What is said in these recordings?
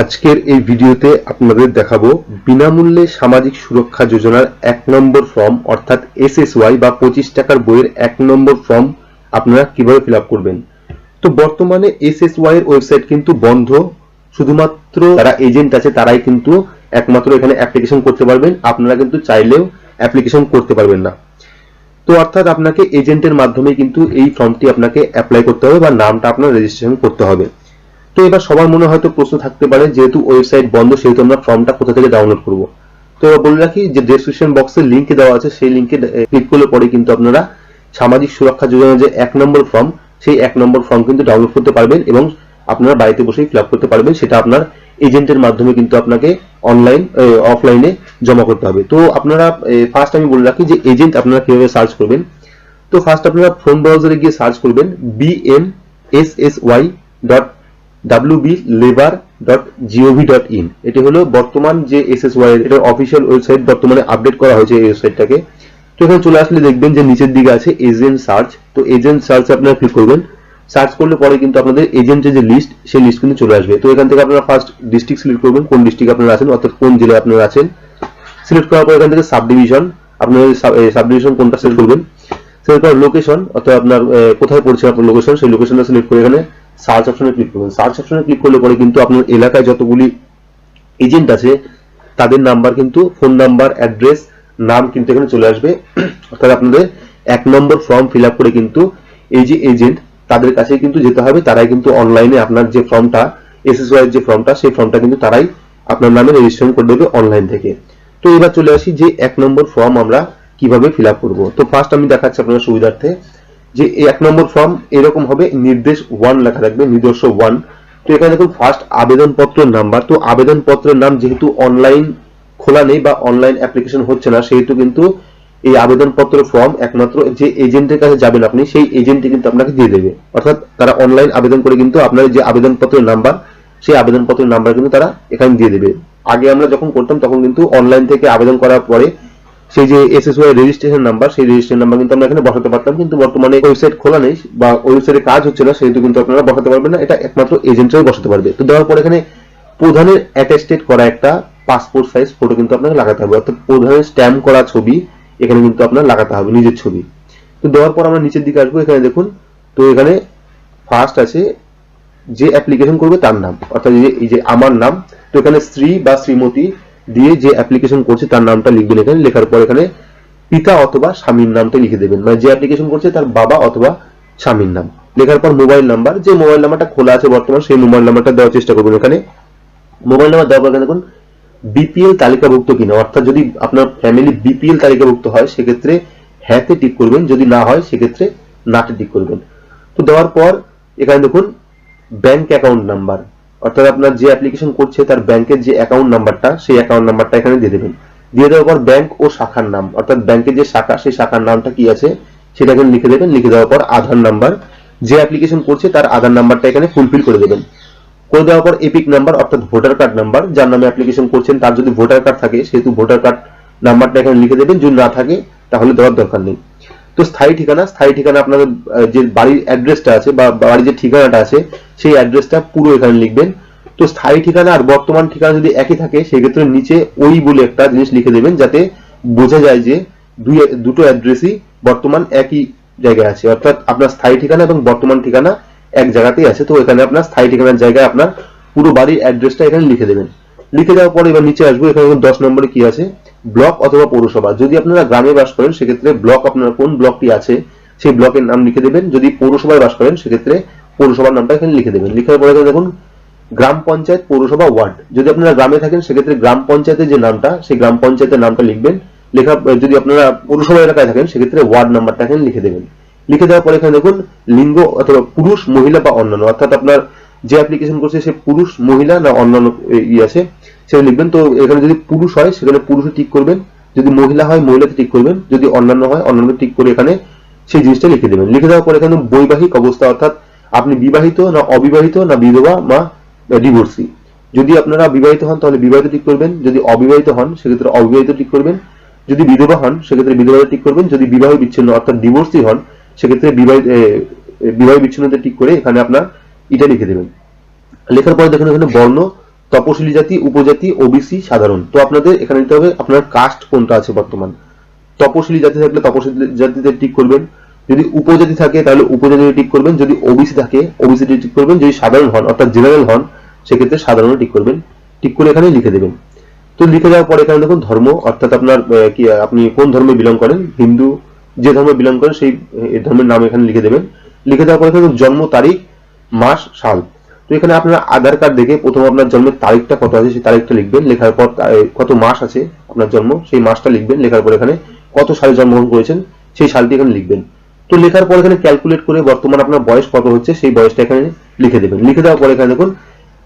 আজকের এই ভিডিওতে আপনাদের দেখাবো বিনামূল্যে সামাজিক সুরক্ষা যোজনার এক নম্বর ফর্ম, অর্থাৎ এসএসওয়াই বা পঁচিশ টাকার বইয়ের এক নম্বর ফর্ম আপনারা কীভাবে ফিল করবেন? তো বর্তমানে এসএসওয়াই এর ওয়েবসাইট কিন্তু বন্ধ, শুধুমাত্র যারা এজেন্ট আছে তারাই কিন্তু একমাত্র এখানে অ্যাপ্লিকেশন করতে পারবেন, আপনারা কিন্তু চাইলেও অ্যাপ্লিকেশন করতে পারবেন না। তো অর্থাৎ আপনাকে এজেন্টের মাধ্যমে কিন্তু এই ফর্মটি আপনাকে অ্যাপ্লাই করতে হবে বা নামটা আপনার রেজিস্ট্রেশন করতে হবে। তো এবার সবার মনে হয়তো প্রশ্ন থাকতে পারে, যেহেতু ওয়েবসাইট বন্ধ, সেহেতু আমরা ফর্মটা কোথা থেকে ডাউনলোড করব। তো এবার বলে রাখি যে ডেসক্রিপশন বক্সে লিঙ্ক দেওয়া আছে, সেই লিঙ্কে ক্লিক করলে পরে কিন্তু আপনারা সামাজিক সুরক্ষা যোজনার যে এক নম্বর ফর্ম সেই এক নম্বর ফর্ম কিন্তু ডাউনলোড করতে পারবেন এবং আপনারা বাড়িতে বসেই ফিল করতে পারবেন, সেটা আপনার এজেন্টের মাধ্যমে কিন্তু আপনাকে অনলাইন অফলাইনে জমা করতে হবে। তো আপনারা ফার্স্ট আমি বলে রাখি যে এজেন্ট আপনারা কীভাবে সার্চ করবেন। তো ফার্স্ট আপনারা ফোন ব্রাউজারে গিয়ে সার্চ করবেন BM S S Y dot wblebar.gov.in এটি হলো বর্তমান যে এসএসওয়াই এটার অফিসিয়াল ওয়েবসাইট বর্তমানে আপডেট করা হয়েছে এই ওয়েবসাইটটাকে তো এখানে চলে আসলে দেখবেন যে নিচের দিকে আছে এজেন্ট সার্চ তো এজেন্ট সার্চ আপনারা ক্লিক করবেন। সার্চ করলে পরে কিন্তু আপনাদের এজেন্টের যে লিস্ট সেই লিস্ট কিন্তু চলে আসবে। তো এখান থেকে আপনারা ফার্স্ট ডিস্ট্রিক্ট সিলেক্ট করবেন, কোন ডিস্ট্রিক্ট আপনারা আছেন, অর্থাৎ কোন জেলায় আপনারা আছেন। সিলেক্ট করার পর এখান থেকে সাব ডিভিশন আপনাদের সাব ডিভিশন কোনটা সিলেক্ট করবেন? সিলেক্ট করার লোকেশন অর্থাৎ আপনার কোথায় পড়ছে আপনার লোকেশন সেই লোকেশনটা সিলেক্ট করে এখানে সার্চ অপশনে ক্লিক করবেন সার্চ অপশনে ক্লিক করলে পরে কিন্তু আপনার এলাকায় যতগুলি এজেন্ট আছে, তাদের নাম্বার কিন্তু ফোন নাম্বার অ্যাড্রেস নাম কিন্তু এখানে চলে আসবে। অর্থাৎ আপনাদের এক নম্বর ফর্ম ফিল করে কিন্তু এই যে এজেন্ট তাদের কাছে কিন্তু যেতে হবে। তারাই কিন্তু অনলাইনে আপনার যে ফর্মটা এসএসওয়াই এর যে ফর্মটা সেই ফর্মটা কিন্তু তারাই আপনার নামে রেজিস্ট্রেশন করে দেবে অনলাইন থেকে। তো এবার চলে আসি যে এক নম্বর ফর্ম আমরা কীভাবে ফিল করব। তো ফার্স্ট আমি দেখাচ্ছি আপনার সুবিধার্থে। যে এক নম্বর ফর্ম এরকম হবে, নির্দেশ ওয়ান লেখা থাকবে নির্দেশ ওয়ান তো এখানে দেখুন ফার্স্ট আবেদনপত্রের নাম্বার তো আবেদনপত্রের নাম যেহেতু অনলাইন খোলা নেই বা অনলাইন অ্যাপ্লিকেশন হচ্ছে না, সেহেতু কিন্তু এই আবেদনপত্র ফর্ম একমাত্র যে এজেন্টের কাছে যাবেন আপনি, সেই এজেন্টই কিন্তু আপনাকে দিয়ে দেবে। অর্থাৎ তারা অনলাইন আবেদন করে কিন্তু আপনার যে আবেদনপত্রের নাম্বার সেই আবেদনপত্রের নাম্বার কিন্তু তারা এখানে দিয়ে দেবে। আগে আমরা যখন করতাম, তখন কিন্তু অনলাইন থেকে আবেদন করার পরে সেই যে S S S Y registration number সেই রেজিস্ট্রেশন নাম্বার কিন্তু আমরা এখানে বসাতে পারতাম, কিন্তু বর্তমানে ওয়েবসাইট খোলা নেই বা ওয়েবসাইটে কাজ হচ্ছে না, সেহেতু কিন্তু আপনারা বসাতে পারবেন না। এটা একমাত্র এজেন্টরাই বসাতে পারবে। তো দেওয়ার পর এখানে প্রধানের অ্যাটেস্টেড করা একটা পাসপোর্ট সাইজ ফটো কিন্তু আপনাকে লাগাতে হবে। অর্থাৎ প্রধানের স্ট্যাম্প করা ছবি এখানে কিন্তু আপনার লাগাতে হবে, নিজের ছবি। তো দেওয়ার পর আমরা নিচের দিকে আসব, এখানে দেখুন। তো এখানে ফার্স্ট আছে যে অ্যাপ্লিকেশন করবে তার নাম, অর্থাৎ এই যে আমার নাম। তো এখানে শ্রী বা শ্রীমতী দিয়ে যে অ্যাপ্লিকেশন করছে তার নামটা লিখবেন এখানে, লেখার পর এখানে পিতা অথবা স্বামীর নামটা লিখে দেবেন। মানে যে অ্যাপ্লিকেশন করছে তার বাবা অথবা স্বামীর নাম। লেখার পর মোবাইল নাম্বার যে মোবাইল নাম্বারটা খোলা আছে বর্তমান, সেই মোবাইল নাম্বারটা দেওয়ার চেষ্টা করবেন এখানে। মোবাইল নাম্বার দেওয়ার পর দেখুন বিপিএল তালিকাভুক্ত কিনা। অর্থাৎ যদি আপনার ফ্যামিলি বিপিএল তালিকাভুক্ত হয়, সেক্ষেত্রে হ্যাঁতে টিক করবেন। যদি না হয়, সেক্ষেত্রে নাতে টিক করবেন। তো দেওয়ার পর এখানে দেখুন ব্যাংক অ্যাকাউন্ট নাম্বার অর্থাৎ আপনার যে অ্যাপ্লিকেশন করছে তার ব্যাংকের যে অ্যাকাউন্ট নাম্বারটা সেই অ্যাকাউন্ট নাম্বারটা এখানে দিয়ে দেবেন। দিয়ে দেওয়ার পর ব্যাংক ও শাখার নাম, অর্থাৎ ব্যাংকের যে শাখা, সেই শাখার নামটা কি আছে, সেটা এখানে লিখে দেবেন। লিখে দেওয়ার পর আধার নাম্বার যে অ্যাপ্লিকেশন করছে তার আধার নাম্বারটা এখানে ফুলফিল করে দেবেন। করে দেওয়ার পর এপিক নাম্বার অর্থাৎ ভোটার কার্ড নাম্বার যার নামে অ্যাপ্লিকেশন করছেন, তার যদি ভোটার কার্ড থাকে, সেহেতু ভোটার কার্ড নাম্বারটা এখানে লিখে দেবেন। যদি না থাকে, তাহলে দেওয়ার দরকার নেই। তো স্থায়ী ঠিকানা স্থায়ী ঠিকানা আপনাদের যে বাড়ির অ্যাড্রেসটা আছে বা বাড়ির যে ঠিকানাটা আছে, সেই অ্যাড্রেসটা পুরো এখানে লিখবেন। তো স্থায়ী ঠিকানা আর বর্তমান ঠিকানা যদি একই থাকে, সেক্ষেত্রে নিচে ওই বলে একটা জিনিস লিখে দেবেন যাতে বোঝা যায় যে দুই, দুটো অ্যাড্রেসই বর্তমান একই জায়গায় আছে। অর্থাৎ আপনার স্থায়ী ঠিকানা এবং বর্তমান ঠিকানা এক জায়গাতেই আছে। তো এখানে আপনার স্থায়ী ঠিকানার জায়গায় আপনার পুরো বাড়ির অ্যাড্রেসটা এখানে লিখে দেবেন। লিখে দেওয়ার পরে এবার নিচে আসব। এখানে দশ নম্বরে কি আছে? ব্লক অথবা পৌরসভা। যদি আপনারা গ্রামে বাস করেন, সেক্ষেত্রে ব্লক আপনার কোন ব্লকটি আছে, সেই ব্লকের নাম লিখে দেবেন। যদি পৌরসভায় বাস করেন, সেক্ষেত্রে পৌরসভার নামটা এখানে লিখে দেবেন। লিখার পরে দেখুন, গ্রাম পঞ্চায়েত, পৌরসভা, ওয়ার্ড। যদি আপনারা গ্রামে থাকেন, সেক্ষেত্রে গ্রাম পঞ্চায়েতের যে নামটা, সেই গ্রাম পঞ্চায়েতের নামটা লিখবেন। লেখা, যদি আপনারা পৌরসভা এলাকায় থাকেন, সেক্ষেত্রে ওয়ার্ড নাম্বারটা এখানে লিখে দেবেন। লিখে দেওয়ার পরে এখানে দেখুন, লিঙ্গ অথবা পুরুষ, মহিলা বা অন্যান্য, অর্থাৎ আপনার যে অ্যাপ্লিকেশন করছে সে পুরুষ, মহিলা না অন্যান্য ই আছে, সেটা লিখবেন। তো এখানে যদি পুরুষ হয়, সেখানে পুরুষে টিক করবেন। যদি মহিলা হয়, মহিলাতে টিক করবেন। যদি অন্যান্য হয় অন্যান্য টিক করে এখানে সেই জিনিসটা লিখে দেবেন। লিখে দেওয়ার পরে এখানে বৈবাহিক অবস্থা, অর্থাৎ আপনি বিবাহিত না অবিবাহিত না বিধবা বা ডিভোর্সি যদি আপনারা বিবাহিত হন, তাহলে বিবাহিত টিক করবেন। যদি অবিবাহিত হন, সেক্ষেত্রে অবিবাহিত টিক করবেন। যদি বিধবা হন, সেক্ষেত্রে বিধবা টিক করবেন। যদি বিবাহ বিচ্ছিন্ন, অর্থাৎ ডিভোর্সি হন, সেক্ষেত্রে বিবাহ বিবাহ বিচ্ছিন্নতা টিক করে এখানে আপনার এটা লিখে দেবেন। লেখার পরে দেখুন এখানে বর্ণ, তপশিলি জাতি, উপজাতি ওবিসি সাধারণ। তো আপনাদের এখানে নিতে হবে আপনার কাস্ট কোনটা আছে বর্তমান। তপশিলি জাতি থাকলে তপশিলি জাতিতে টিক করবেন। যদি উপজাতি থাকে তাহলে উপজাতিতে টিক করবেন। যদি ওবিসি থাকে ওবিসিতে টিক করবেন। যদি সাধারণ হন, অর্থাৎ জেনারেল হন, সেক্ষেত্রে সাধারণে টিক করবেন। টিক করে এখানে লিখে দেবেন। তো লিখে দেওয়ার পরে এখানে দেখুন ধর্ম, অর্থাৎ আপনার কি, আপনি কোন ধর্মে বিলং করেন? হিন্দু, যে ধর্মে বিলং করেন, সেই ধর্মের নাম এখানে লিখে দেবেন। লিখে দেওয়ার পরে এখানে জন্ম তারিখ মাস, সাল। তো এখানে আপনার আধার কার্ড দেখে প্রথম আপনার জন্মের তারিখটা কত আছে সেই তারিখটা লিখবেন। লেখার পর কত মাস আছে আপনার জন্ম, সেই মাসটা লিখবেন। লেখার পর এখানে কত সালে জন্মগ্রহণ করেছেন, সেই সালটি এখানে লিখবেন। তো লেখার পর এখানে ক্যালকুলেট করে বর্তমান আপনার বয়স কত হচ্ছে, সেই বয়সটা এখানে লিখে দেবেন। লিখে দেওয়ার পরে এখানে দেখুন,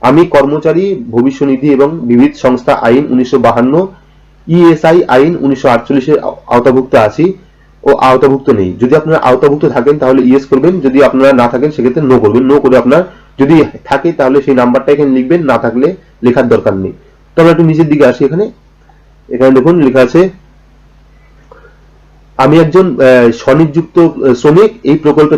আমি কর্মচারী, ভবিষ্যনিধি এবং বিবিধ সংস্থা আইন উনিশশো বাহান্ন ইএসআই আইন উনিশশো আটচল্লিশের আওতাভুক্ত আছি। ও আওতাভুক্ত নেই। যদি আপনারা আওতাভুক্ত থাকেন, তাহলে ইয়েস করবেন। যদি আপনারা না থাকেন, সেক্ষেত্রে নো করবেন। নো করে আপনার যদি থাকে, তাহলে সেই নাম্বারটা এখানে লিখবেন। না থাকলে লেখার দরকার নেই। তো আমরা একটু নিচের দিকে আসি এখানে। এখানে দেখুন, লেখা আছে, আমি একজন স্বনিযুক্ত শ্রমিক। এই প্রকল্পে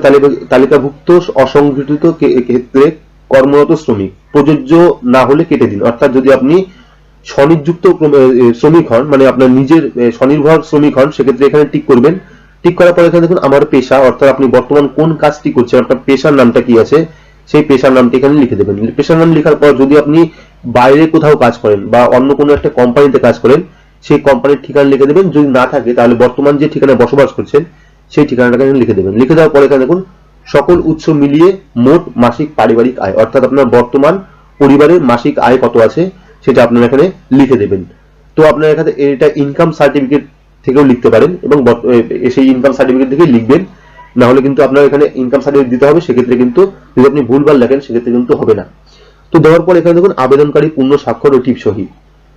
তালিকাভুক্ত, অসংগঠিত ক্ষেত্রে কর্মরত শ্রমিক। প্রযোজ্য না হলে কেটে দিন। অর্থাৎ যদি আপনি স্বনিযুক্ত শ্রমিক হন মানে আপনার নিজের স্বনির্ভর শ্রমিক হন, সেক্ষেত্রে এখানে টিক করবেন। টিক করার পরে এখানে দেখুন, আমার পেশা, অর্থাৎ আপনি বর্তমান কোন কাজটি করছেন আপনার পেশার নামটা কি আছে, সেই পেশার নামটি এখানে লিখে দেবেন। পেশার নাম লেখার পর যদি আপনি বাইরে কোথাও কাজ করেন বা অন্য কোনো একটা কোম্পানিতে কাজ করেন, সেই কোম্পানির ঠিকানা লিখে দেবেন। যদি না থাকে, তাহলে বর্তমান যে ঠিকানায় বসবাস করছেন, সেই ঠিকানাটা এখানে লিখে দেবেন। লিখে দেওয়ার পরে এখানে দেখুন, সকল উৎস মিলিয়ে মোট মাসিক পারিবারিক আয়, অর্থাৎ আপনার বর্তমান পরিবারের মাসিক আয় কত আছে, সেটা আপনারা এখানে লিখে দেবেন। তো আপনার এখানে এটা ইনকাম সার্টিফিকেট থেকেও লিখতে পারেন এবং সেই ইনকাম সার্টিফিকেট থেকে লিখবেন। না হলে কিন্তু আপনার এখানে ইনকাম সার্টিফিকেট দিতে হবে, সেক্ষেত্রে কিন্তু যদি আপনি ভুলভাল লেখেন, সেক্ষেত্রে কিন্তু হবে না। তো দেওয়ার পর এখানে দেখুন, আবেদনকারী পূর্ণ স্বাক্ষর ও টিপ সহি।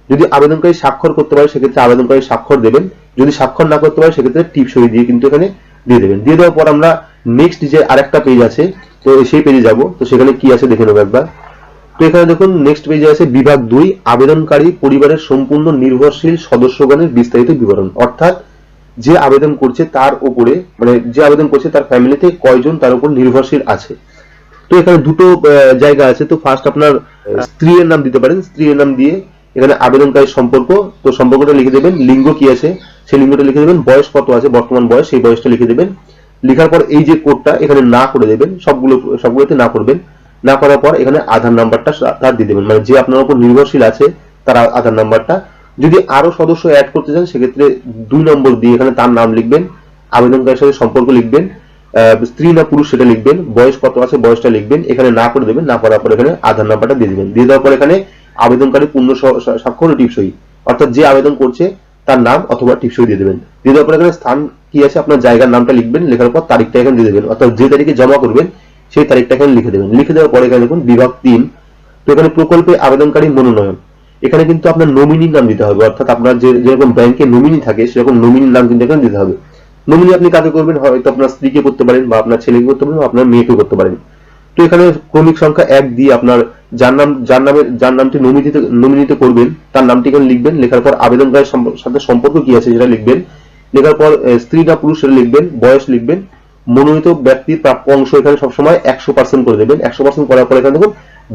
যদি আবেদনকারী স্বাক্ষর করতে পারে, সেক্ষেত্রে আবেদনকারী স্বাক্ষর দেবেন। যদি স্বাক্ষর না করতে পারে, সেক্ষেত্রে টিপ সহি দিয়ে কিন্তু এখানে দিয়ে দেবেন। দিয়ে দেওয়ার পর আমরা নেক্সট যে আরেকটা পেজ আছে, তো সেই পেজে যাব। তো সেখানে কি আছে দেখে নেব একবার। তো এখানে দেখুন নেক্সট পেজে আছে বিভাগ দুই আবেদনকারী পরিবারের সম্পূর্ণ নির্ভরশীল সদস্যগণের বিস্তারিত বিবরণ। অর্থাৎ যে আবেদন করছে তার উপরে মানে যে আবেদন করছে তার ফ্যামিলিতে কয়জন তার উপর নির্ভরশীল আছে। তো এখানে দুটো জায়গা আছে। তো ফার্স্ট আপনার আহ, স্ত্রীর নাম দিতে পারেন। স্ত্রীর নাম দিয়ে এখানে আবেদনকারী সম্পর্ক তো সম্পর্কটা লিখে দেবেন লিঙ্গ কি আছে? সেই লিঙ্গটা লিখে দেবেন বয়স কত আছে বর্তমান বয়স সেই বয়সটা লিখে দেবেন। লেখার পর এই যে কোডটা এখানে না করে দেবেন সবগুলো সবগুলোতে না করবেন। না করার পর এখানে আধার নাম্বারটা তার দিয়ে দেবেন। মানে যে আপনার উপর নির্ভরশীল আছে, তার আধার নাম্বারটা। যদি আরও সদস্য অ্যাড করতে চান, সেক্ষেত্রে দুই নম্বর দিয়ে এখানে তার নাম লিখবেন আবেদনকারীর সাথে সম্পর্ক লিখবেন স্ত্রী না পুরুষ সেটা লিখবেন, বয়স কত আছে বয়সটা লিখবেন, এখানে না করে দেবেন, না করার পর এখানে আধার নাম্বারটা দিয়ে দেবেন। দিয়ে দেওয়ার পর এখানে আবেদনকারী পূর্ণ স্বাক্ষর টিপসই। অর্থাৎ যে আবেদন করছে, তার নাম অথবা টিপসই দিয়ে দেবেন। দিয়ে দেওয়ার পর এখানে স্থান কি আছে, আপনার জায়গার নামটা লিখবেন, লেখার পর তারিখটা এখানে দিয়ে দেবেন। অর্থাৎ যে তারিখে জমা করবেন সেই তারিখটা এখানে লিখে দেবেন। লিখে দেওয়ার পরে এখানে দেখুন, বিভাগ তিন, তো এখানে প্রকল্পে আবেদনকারী মনোনয়ন। এখানে কিন্তু আপনার নমিনির নাম দিতে হবে, অর্থাৎ আপনার যে যেরকম ব্যাংকে নমিনি থাকে, সেরকম নমিনির নাম কিন্তু এখানে দিতে হবে। নমিনি আপনি কাকে করবেন? হয়তো আপনার স্ত্রীকে করতে পারেন বা আপনার ছেলেকে করতে পারেন বা আপনার মেয়েকে করতে পারেন। তো এখানে ক্রমিক সংখ্যা এক দিয়ে আপনার যার নাম, যার নামে, যার নামটি নমিনিতে নমিনিতে করবেন, তার নামটি এখানে লিখবেন। লেখার পর আবেদনকারীর সাথে সম্পর্ক কি আছে সেটা লিখবেন। লেখার পর স্ত্রী না পুরুষ সেটা লিখবেন, বয়স লিখবেন। মনোনীত ব্যক্তির প্রাপ্য অংশ এখানে সবসময় একশো পার্সেন্ট করে দেবেন। একশো পার্সেন্ট করার পর এখানে দেখুন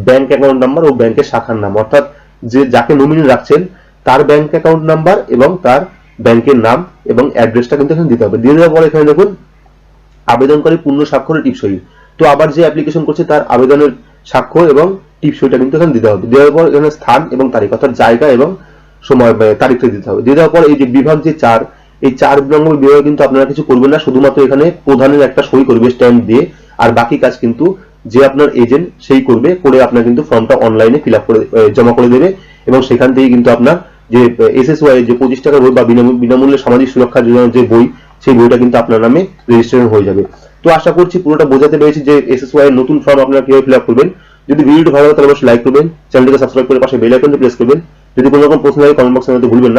ব্যাংক অ্যাকাউন্ট নাম্বার ও ব্যাংকের শাখার নাম। অর্থাৎ যে যাকে নমিনি রাখছেন, তার ব্যাংক অ্যাকাউন্ট নাম্বার এবং তার ব্যাংকের নাম এবং অ্যাড্রেসটা কিন্তু এখানে দিতে হবে। দিয়ে দেওয়ার পর এখানে দেখুন, আবেদনকারী পূর্ণ স্বাক্ষরের টিপসই। তো আবার যে অ্যাপ্লিকেশন করছে, তার আবেদনের স্বাক্ষর এবং টিপসইটা কিন্তু এখানে দিতে হবে। দেওয়ার পর এখানে স্থান এবং তারিখ, অর্থাৎ জায়গা এবং সময়, তারিখটা দিতে হবে। দিয়ে দেওয়ার পর এই যে বিভাগ যে চার এই চার নম্বর বিভাগে কিন্তু আপনারা কিছু করবেন না, শুধুমাত্র এখানে প্রধানের একটা সই করবে স্ট্যাম্প দিয়ে, আর বাকি কাজ কিন্তু যে আপনার এজেন্ট সেই করবে, করে আপনার কিন্তু ফর্মটা অনলাইনে ফিল করে জমা করে দেবে। এবং সেখান থেকে কিন্তু আপনার যে এসএসওয়াই যে পঁচিশ টাকা বই বা বিনামূ- বিনামূল্যে সামাজিক সুরক্ষা যোজনার যে বই, সেই বইটা কিন্তু আপনার নামে রেজিস্ট্রেশন হয়ে যাবে। তো আশা করছি পুরোটা বোঝাতে পেরেছি যে এসএসওয়াই এর নতুন ফর্ম আপনারা কীভাবে ফিল করবেন। যদি ভিডিওটি ভালো লাগে তাহলে অবশ্যই লাইক করবেন, চ্যানেলটিকে সাবস্ক্রাইব করে পাশে বেল আইকনটি প্রেস করবেন। যদি কোনো রকম প্রশ্ন থাকে কমেন্ট বক্সে ভুলবেন না।